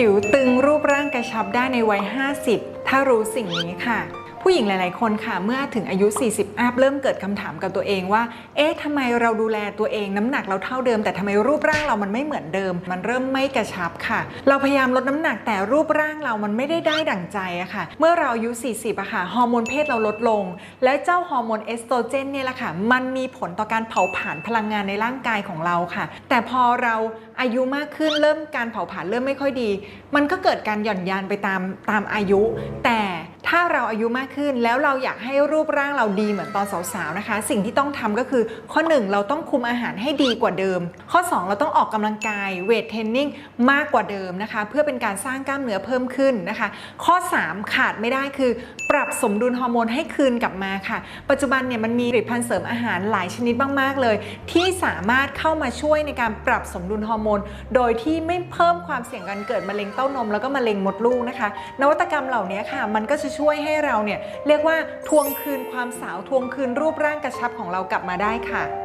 ผิวตึงรูปร่างกระชับได้ในวัย 50 ถ้ารู้สิ่งนี้ค่ะ ผู้หญิงหลาย ๆ คนค่ะเมื่อถึงอายุ 40 อัพเริ่มเกิดคำถามกับตัวเองว่า เอ๊ะทำไมเราดูแลตัวเองน้ำหนักเราเท่าเดิม แต่ทำไมรูปร่างเรามันไม่เหมือนเดิม มันเริ่มไม่กระชับค่ะ เราพยายามลดน้ำหนักแต่รูปร่างเรามันไม่ได้ได้ดั่งใจอะค่ะ เมื่อเราอายุ 40อะค่ะฮอร์โมนเพศเราลดลง และเจ้าฮอร์โมนเอสโตรเจนเนี่ยแหละค่ะ มันมีผลต่อการเผาผลาญพลังงานในร่างกายของเราค่ะ แต่พอเราอายุมากขึ้นเริ่มการเผาผลาญเริ่มไม่ค่อยดี มันก็เกิดการหย่อนยานไปตามตามอายุ แต่ ถ้าเราอายุมากขึ้นแล้วเราอยากให้รูปร่างเราดีเหมือนตอนสาวๆนะคะ สิ่งที่ต้องทำก็คือ ข้อ 1 เราต้องคุมอาหารให้ดีกว่าเดิม ข้อ 2 เราต้องออกกำลังกายเวทเทรนนิ่งมากกว่าเดิมนะคะ เพื่อเป็นการสร้างกล้ามเนื้อเพิ่มขึ้นนะคะ ข้อ 3 ขาดไม่ได้คือ ปรับสมดุลฮอร์โมนให้คืนกลับมาค่ะ ปัจจุบันเนี่ยมันมีผลิตภัณฑ์เสริมอาหารหลายชนิดมากๆเลย ที่สามารถเข้ามาช่วยในการปรับสมดุลฮอร์โมนโดยที่ไม่เพิ่มความเสี่ยงการเกิดมะเร็งเต้านม แล้วก็มะเร็งมดลูกนะคะ นวัตกรรมเหล่านี้ค่ะ มันก็จะช่วยให้เราเนี่ยเรียกว่าทวงคืนความสาวทวงคืนรูปร่างกระชับของเรากลับมาได้ค่ะ